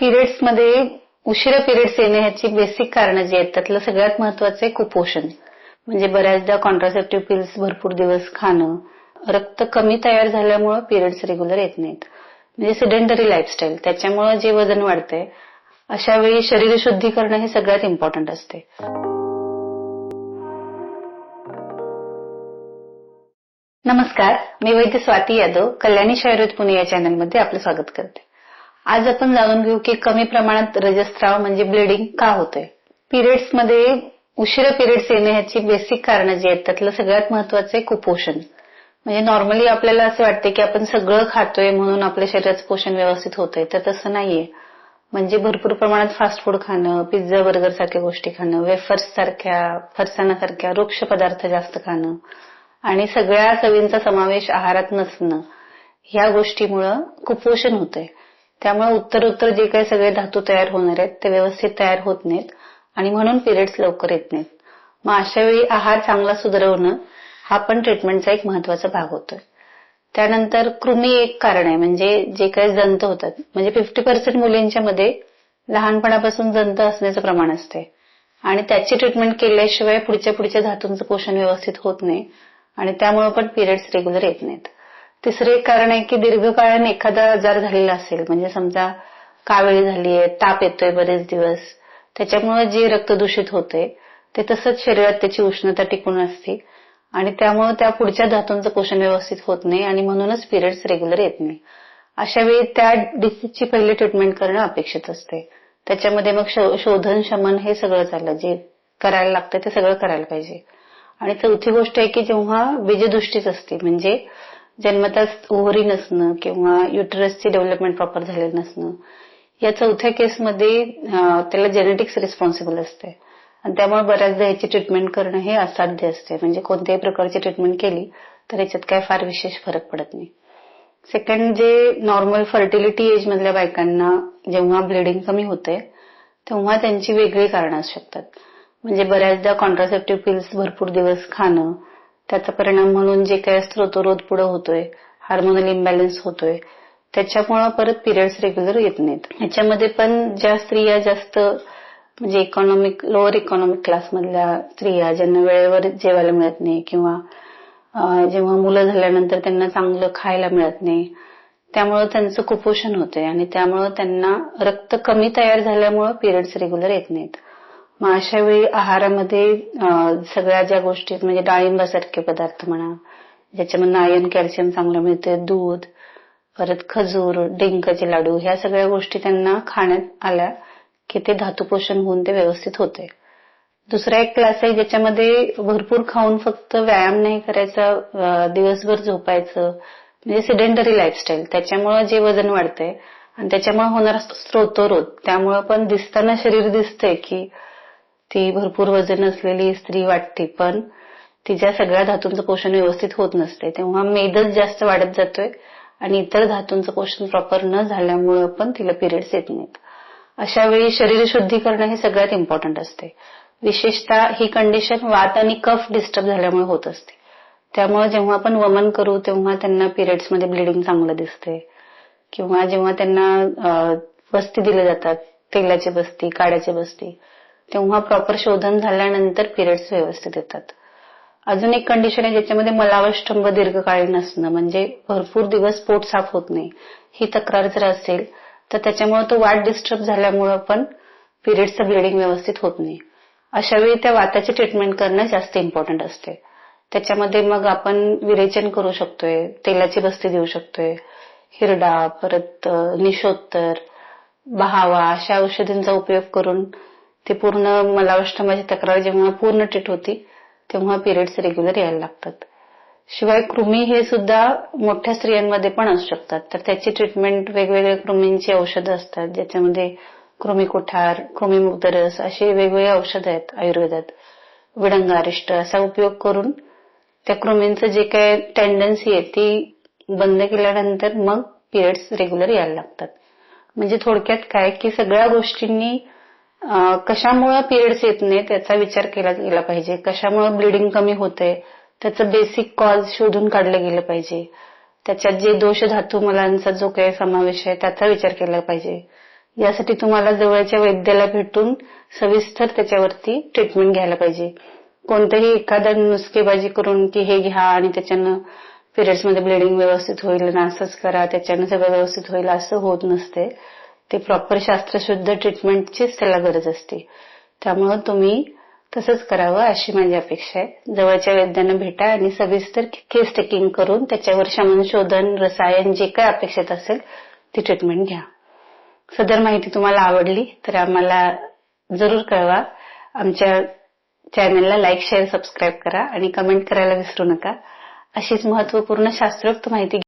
पिरियड्समध्ये उशिरा पिरियड्स येणे ह्याची बेसिक कारणं जी आहेत त्यातलं सगळ्यात महत्वाचं आहे कुपोषण. म्हणजे बऱ्याचदा कॉन्ट्रासेप्टिव्ह पिल्स भरपूर दिवस खाणं रक्त कमी तयार झाल्यामुळे पिरियड्स रेग्युलर येत नाहीत. म्हणजे सिडेंटरी लाईफस्टाईल त्याच्यामुळे जे वजन वाढतंय अशा वेळी शरीर शुद्धी करणं हे सगळ्यात इम्पॉर्टंट असते. नमस्कार मी वैद्य स्वाती यादव कल्याणी शायुर्वेद पुणे या चॅनलमध्ये आपलं स्वागत करते. आज आपण जाणून घेऊ की कमी प्रमाणात रजस्त्राव म्हणजे ब्लिडिंग का होतंय. पिरियड्समध्ये उशिरा पिरियड्स येणे ह्याची बेसिक कारणं जी आहेत त्यातलं सगळ्यात महत्वाचं आहे कुपोषण. म्हणजे नॉर्मली आपल्याला असं वाटतं की आपण सगळं खातोय म्हणून आपल्या शरीराचं पोषण व्यवस्थित होतंय तर तसं नाहीये. म्हणजे भरपूर प्रमाणात फास्ट फूड खाणं पिझ्झा बर्गर सारख्या गोष्टी खाणं वेफर्स सारख्या फरसाणासारख्या वृक्ष पदार्थ जास्त खाणं आणि सगळ्या चवींचा समावेश आहारात नसणं ह्या गोष्टीमुळं कुपोषण होतंय. त्यामुळे उत्तर उत्तर जे काही सगळे धातू तयार होणार आहेत ते व्यवस्थित तयार होत नाहीत आणि म्हणून पिरियड्स लवकर येत नाहीत. मग अशा वेळी आहार चांगला सुधारवणं हा पण ट्रीटमेंटचा एक महत्त्वाचा भाग होतोय. त्यानंतर कृमी एक कारण आहे म्हणजे जे काही जंत होतात म्हणजे फिफ्टी पर्सेंट मुलींच्या मध्ये लहानपणापासून जंत असण्याचं प्रमाण असते आणि त्याची ट्रीटमेंट केल्याशिवाय पुढच्या पुढच्या धातूंचं पोषण व्यवस्थित होत नाही आणि त्यामुळे पण पिरियड्स रेग्युलर येत नाहीत. तिसरे एक कारण आहे की दीर्घकाळ एखादा आजार झालेला असेल म्हणजे समजा कावेळी झालीये ताप येतोय बरेच दिवस त्याच्यामुळे जे रक्त दूषित होते ते तसंच शरीरात त्याची उष्णता टिकून असते. आणि त्यामुळे त्या पुढच्या धातूंचं पोषण व्यवस्थित होत नाही आणि म्हणूनच पिरियड्स रेग्युलर येत नाही. अशा वेळी त्या डिसीजची पहिली ट्रीटमेंट करणं अपेक्षित असते. त्याच्यामध्ये मग शोधन शमन हे सगळं चाललं जे करायला लागतं ते सगळं करायला पाहिजे. आणि चौथी गोष्ट आहे की जेव्हा बीजदृष्टीच असते म्हणजे जन्मताच ओव्हरी नसणं किंवा युटरसची डेव्हलपमेंट प्रॉपर झालेलं नसणं या चौथ्या केसमध्ये त्याला जेनेटिक्स रिस्पॉन्सिबल असते आणि त्यामुळे बऱ्याचदा याची ट्रीटमेंट करणं हे असाध्य असते म्हणजे कोणत्याही प्रकारची ट्रीटमेंट केली तर याच्यात काय फार विशेष फरक पडत नाही. सेकंड जे नॉर्मल फर्टिलिटी एज मधल्या बायकांना जेव्हा ब्लिडिंग कमी होते तेव्हा त्यांची वेगळी कारणं असू शकतात. म्हणजे बऱ्याचदा कॉन्ट्रासेप्टिव्ह पिल्स भरपूर दिवस खाणं त्याचा परिणाम म्हणून जे काही स्त्रोतरोध पुढे होतोय. हार्मोनल इम्बॅलन्स होतोय. त्याच्यामुळे परत पिरियड्स रेग्युलर येत नाहीत. ह्याच्यामध्ये पण ज्या स्त्रिया जास्त म्हणजे इकॉनॉमिक लोअर इकॉनॉमिक क्लास मधल्या स्त्रिया ज्यांना वेळेवर जेवायला मिळत नाही किंवा जेव्हा मुलं झाल्यानंतर त्यांना चांगलं खायला मिळत नाही त्यामुळं त्यांचं कुपोषण होतंय. आणि त्यामुळं त्यांना रक्त कमी तयार झाल्यामुळं पिरियड्स रेग्युलर येत नाहीत. मग अशा वेळी आहारामध्ये सगळ्या ज्या गोष्टी म्हणजे डाळिंबासारखे पदार्थ म्हणा ज्याच्यामध्ये आयर्न कॅल्शियम चांगलं मिळते दूध परत खजूर डिंकाचे लाडू ह्या सगळ्या गोष्टी त्यांना खाण्यात आल्या की ते धातुपोषण होऊन ते व्यवस्थित होते दुसरा एक क्लास आहे ज्याच्यामध्ये भरपूर खाऊन फक्त व्यायाम नाही करायचा दिवसभर झोपायचं म्हणजे सिडेंटरी लाईफस्टाईल त्याच्यामुळे जे वजन वाढतंय आणि त्याच्यामुळे होणारा स्त्रोतरोध त्यामुळे पण दिसताना शरीर दिसतंय की ती भरपूर वजन असलेली स्त्री वाटते पण तिच्या सगळ्या धातूंचं पोषण व्यवस्थित होत नसते. तेव्हा मेदच जास्त वाढत जातोय आणि इतर धातूंचं पोषण प्रॉपर न झाल्यामुळं पण तिला पिरियड्स येत नाहीत. अशा वेळी शरीर शुद्धी करणं हे सगळ्यात इम्पॉर्टंट असते. विशेषतः ही कंडिशन वात आणि कफ डिस्टर्ब झाल्यामुळे होत असते. त्यामुळे जेव्हा आपण वमन करू तेव्हा त्यांना पिरियड्समध्ये ब्लिडिंग चांगलं दिसते किंवा जेव्हा त्यांना बस्ती दिल्या जातात तेलाची बस्ती काड्याची बस्ती तेव्हा प्रॉपर शोधन झाल्यानंतर पिरियड्स व्यवस्थित येतात. अजून एक कंडिशन आहे ज्याच्यामध्ये मलावष्टंभ दीर्घकालीन असणं म्हणजे भरपूर दिवस पोट साफ होत नाही. ही तक्रार जर असेल तर त्याच्यामुळे तो वाट डिस्टर्ब झाल्यामुळं पण पिरियड्सचं ब्लिडिंग व्यवस्थित होत नाही. अशा वेळी त्या वाताची ट्रीटमेंट करणं जास्त इम्पॉर्टंट असते. त्याच्यामध्ये मग आपण विरेचन करू शकतोय तेलाची बस्ती देऊ शकतोय हिरडा परत निशोत्तर बहावा अशा औषधींचा उपयोग करून ते पूर्ण मलावष्टमाची तक्रार जेव्हा पूर्ण ट्रीट होती तेव्हा पिरियड्स रेग्युलर यायला लागतात. शिवाय कृमी हे सुद्धा मोठ्या स्त्रियांमध्ये पण असू शकतात. तर त्याची ट्रीटमेंट वेगवेगळ्या कृमींची औषधं असतात ज्याच्यामध्ये कृमी कुठार कृमी रस अशी वेगवेगळी औषधं आहेत आयुर्वेदात. विडंगारिष्ट असा उपयोग करून त्या कृमींचं जे काय टेंडन्सी आहे ती बंद केल्यानंतर मग पिरियड्स रेग्युलर यायला लागतात. म्हणजे थोडक्यात काय की सगळ्या गोष्टींनी कशामुळे पिरियड्स येत नाही त्याचा विचार केला गेला पाहिजे. कशामुळे ब्लिडिंग कमी होते त्याचं बेसिक कॉज शोधून काढलं गेलं पाहिजे. त्याच्यात जे दोष धातू मुलांचा जो काही समावेश आहे त्याचा विचार केला पाहिजे. यासाठी तुम्हाला जवळच्या वैद्याला भेटून सविस्तर त्याच्यावरती ट्रीटमेंट घ्यायला पाहिजे. कोणतंही एखादा नुसकेबाजी करून की हे घ्या आणि त्याच्यानं पिरियड्समध्ये ब्लिडिंग व्यवस्थित होईल ना असंच करा त्याच्यानं सगळं व्यवस्थित होईल असं होत नसते. ते प्रॉपर शास्त्रशुद्ध ट्रीटमेंटचीच त्याला गरज असते. त्यामुळे तुम्ही तसंच करावं अशी माझी अपेक्षा आहे. जवळच्या वैद्यांना भेटा आणि सविस्तर केस टेकिंग करून त्याच्यावर शमन रसायन जे काय अपेक्षित असेल ती ट्रीटमेंट घ्या. सदर माहिती तुम्हाला आवडली तर आम्हाला जरूर कळवा. आमच्या चॅनलला लाईक शेअर सबस्क्राईब करा आणि कमेंट करायला विसरू नका. अशीच महत्त्वपूर्ण शास्त्रोक्त माहिती